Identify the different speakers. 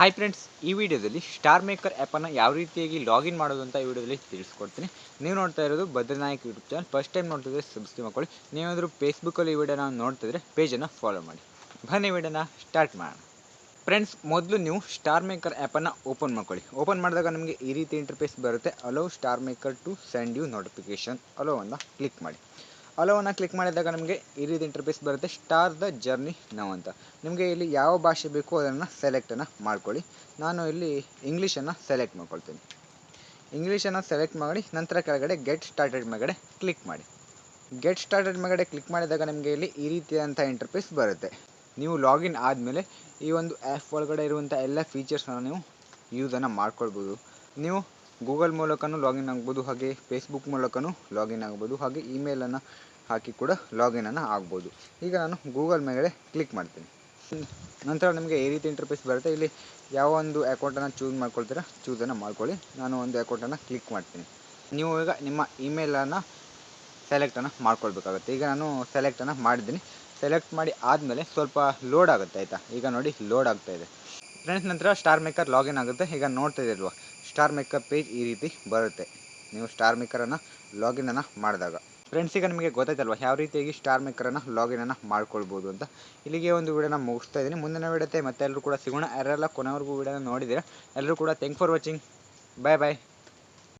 Speaker 1: Hi friends ಈ ವಿಡಿಯೋದಲ್ಲಿ star maker ಆ್ಯಪನ್ನು ಯಾವ ರೀತಿಯಾಗಿ ಲಾಗಿನ್ ಮಾಡೋದು ಅಂತ ಈ ವಿಡಿಯೋದಲ್ಲಿ ತಿಳಿಸ್ಕೊಡ್ತೀನಿ. ನೀವು ನೋಡ್ತಾ ಇರೋದು Badranayak YouTube channel first time ನೋಡ್ತಿದ್ರೆ ಸಬ್ಸ್ಕ್ರೈಬ್ ಮಾಡ್ಕೊಳ್ಳಿ. ನೀವಾದರೂ ಫೇಸ್ಬುಕ್ಕಲ್ಲಿ ಈ ವಿಡಿಯೋನ ನೋಡ್ತಿದ್ರೆ ಪೇಜನ್ನು ಫಾಲೋ ಮಾಡಿ. ಬನ್ನಿ ವಿಡಿಯೋನ ಸ್ಟಾರ್ಟ್ ಮಾಡೋಣ. ಫ್ರೆಂಡ್ಸ್ ಮೊದಲು ನೀವು ಸ್ಟಾರ್ ಮೇಕರ್ ಆ್ಯಪನ್ನು ಓಪನ್ ಮಾಡ್ಕೊಳ್ಳಿ. ಓಪನ್ ಮಾಡಿದಾಗ ನಿಮಗೆ ಈ ರೀತಿ ಇಂಟರ್ಫೇಸ್ ಬರುತ್ತೆ. Allow star maker to send you notification ಅಲೋವನ್ನು click ಮಾಡಿ. ಅಲೋವನ್ನು ಕ್ಲಿಕ್ ಮಾಡಿದಾಗ ನಮಗೆ ಈ ರೀತಿ ಇಂಟರ್ಫೇಸ್ ಬರುತ್ತೆ. ಸ್ಟಾರ್ ದ ಜರ್ನಿ ನಾವು ಅಂತ. ನಿಮಗೆ ಇಲ್ಲಿ ಯಾವ ಭಾಷೆ ಬೇಕೋ ಅದನ್ನು ಸೆಲೆಕ್ಟನ್ನು ಮಾಡ್ಕೊಳ್ಳಿ. ನಾನು ಇಲ್ಲಿ ಇಂಗ್ಲೀಷನ್ನು ಸೆಲೆಕ್ಟ್ ಮಾಡ್ಕೊಳ್ತೀನಿ. ಇಂಗ್ಲೀಷನ್ನು ಸೆಲೆಕ್ಟ್ ಮಾಡಿ, ನಂತರ ಕೆಳಗಡೆ ಗೆಟ್ ಸ್ಟಾರ್ಟೆಡ್ ಮೇಗಡೆ ಕ್ಲಿಕ್ ಮಾಡಿ. ಗೆಟ್ ಸ್ಟಾರ್ಟೆಡ್ ಮೇಗಡೆ ಕ್ಲಿಕ್ ಮಾಡಿದಾಗ ನಿಮಗೆ ಇಲ್ಲಿ ಈ ರೀತಿಯಾದಂಥ ಇಂಟರ್ಫೇಸ್ ಬರುತ್ತೆ. ನೀವು ಲಾಗಿನ್ ಆದಮೇಲೆ ಈ ಒಂದು ಆ್ಯಪ್ ಒಳಗಡೆ ಇರುವಂಥ ಎಲ್ಲ ಫೀಚರ್ಸನ್ನು ನೀವು ಯೂಸನ್ನು ಮಾಡ್ಕೊಳ್ಬೋದು. ನೀವು ಗೂಗಲ್ ಮೂಲಕನೂ ಲಾಗಿನ್ ಆಗ್ಬೋದು, ಹಾಗೆ ಫೇಸ್ಬುಕ್ ಮೂಲಕನೂ ಲಾಗಿನ್ ಆಗ್ಬೋದು, ಹಾಗೆ ಇಮೇಲನ್ನು ಹಾಕಿ ಕೂಡ ಲಾಗಿನನ್ನು ಆಗ್ಬೋದು. ಈಗ ನಾನು ಗೂಗಲ್ ಮೇಲೆ ಕ್ಲಿಕ್ ಮಾಡ್ತೀನಿ. ನಂತರ ನಿಮಗೆ ಈ ರೀತಿ ಇಂಟರ್ಫೇಸ್ ಬರುತ್ತೆ. ಇಲ್ಲಿ ಯಾವ ಒಂದು ಅಕೌಂಟನ್ನು ಚೂಸ್ ಮಾಡ್ಕೊಳ್ತೀರಾ ಚೂಸನ್ನು ಮಾಡ್ಕೊಳ್ಳಿ. ನಾನು ಒಂದು ಅಕೌಂಟನ್ನು ಕ್ಲಿಕ್ ಮಾಡ್ತೀನಿ. ನೀವು ಈಗ ನಿಮ್ಮ ಇಮೇಲನ್ನು ಸೆಲೆಕ್ಟನ್ನು ಮಾಡ್ಕೊಳ್ಬೇಕಾಗುತ್ತೆ. ಈಗ ನಾನು ಸೆಲೆಕ್ಟನ್ನು ಮಾಡಿದ್ದೀನಿ. ಸೆಲೆಕ್ಟ್ ಮಾಡಿ ಆದಮೇಲೆ ಸ್ವಲ್ಪ ಲೋಡ್ ಆಗುತ್ತೆ, ಆಯಿತಾ? ಈಗ ನೋಡಿ ಲೋಡ್ ಆಗ್ತಾ ಇದೆ. ಫ್ರೆಂಡ್ಸ್ ನಂತರ ಸ್ಟಾರ್ ಮೇಕರ್ ಲಾಗಿನ್ ಆಗುತ್ತೆ. ಈಗ ನೋಡ್ತಾ ಸ್ಟಾರ್ ಮೇಕಪ್ ಪೇಜ್ ಈ ರೀತಿ ಬರುತ್ತೆ. ನೀವು ಸ್ಟಾರ್ ಮೇಕರನ್ನು ಲಾಗಿನನ್ನು ಮಾಡಿದಾಗ. ಫ್ರೆಂಡ್ಸ್ ಈಗ ನಿಮಗೆ ಗೊತ್ತಾಯ್ತಲ್ವ, ಯಾವ ರೀತಿಯಾಗಿ ಸ್ಟಾರ್ ಮೇಕರನ್ನು ಲಾಗಿನನ್ನು ಮಾಡ್ಕೊಳ್ಬೋದು ಅಂತ. ಇಲ್ಲಿಗೆ ಒಂದು ವಿಡಿಯೋನ ಮುಗಿಸ್ತಾ ಇದ್ದೀನಿ. ಮುಂದಿನ ವಿಡಿಯೋ ಮತ್ತೆ ಎಲ್ಲರೂ ಕೂಡ ಸಿಗೋಣ. ಯಾರೆಲ್ಲ ಕೊನೆವರೆಗೂ ವಿಡಿಯೋನ ನೋಡಿದ್ದೀರಾ ಎಲ್ಲರೂ ಕೂಡ thank for watching bye bye